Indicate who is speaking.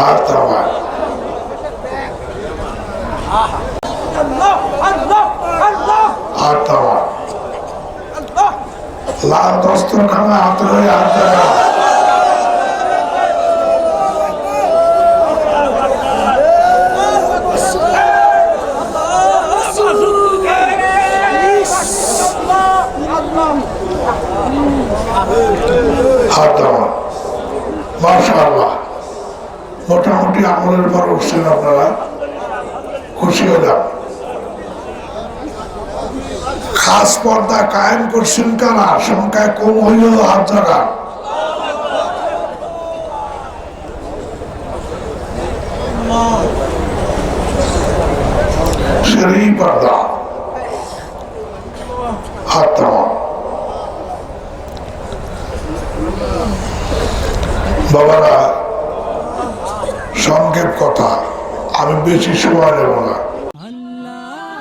Speaker 1: হার তাওয়ার আর তাওয়ার লাল দস্তরখানা হাতে হয়ে মোটামুটি আমলের পর উঠছেন আপনারা। খুশি হলাম। খাস পর্দা কায়েম করছেন কারা? সংখ্যায় কম হইলেও হাত জায়গা সেই পর্দা। বাবারা সংক্ষেপ কথা আমি বেশি সময় নেব না।